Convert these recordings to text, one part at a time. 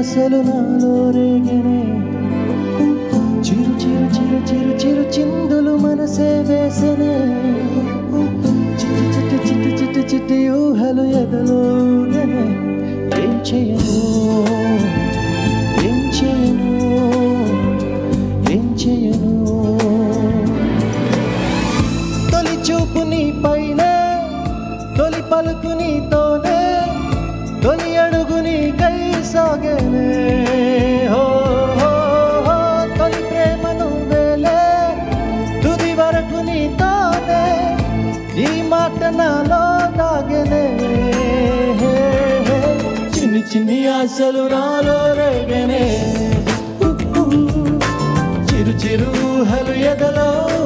Barcelona lo reggae మనసే చిట్టి చిట్టి చిట్టి చిట్టి చిట్టి ఊహలు ఎదలోగనే ఏం చేయను? ఏం చేయను? ఏం చేయను? తొలి చూపు నీ పైనే తొలి పలుకు నీతోనే తొలి అడుగు నీకై హో నాలో దాగనే. చిన్ని చిన్ని ఆశలు నాలో రేగనే చిరు చిరు ఊహలు ఎదలోగనే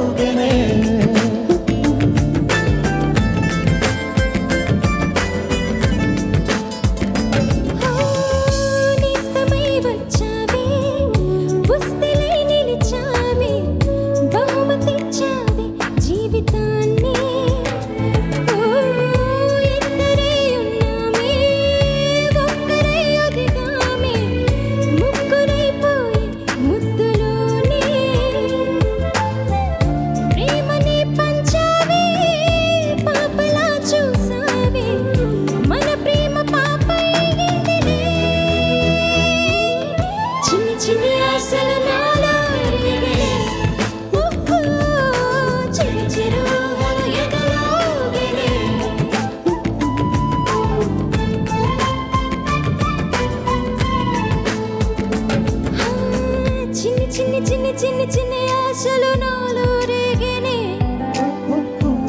చిన్ని చిన్ని చిన్ని చిన్ని ఆశలు నాలో రేగిని.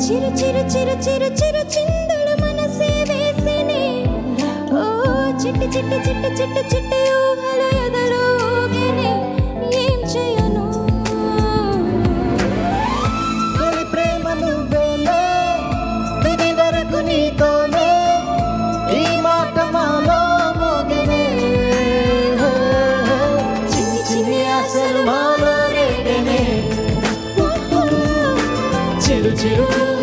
చిరు చిరు చిరు చిరు చిరు చిందులు మనసే వేసిని. ఓ చిట్టి చిట్టి చిట్టి చిట్టి చిట్టి ఆశలు మాలో రేగనే చిరు చిరు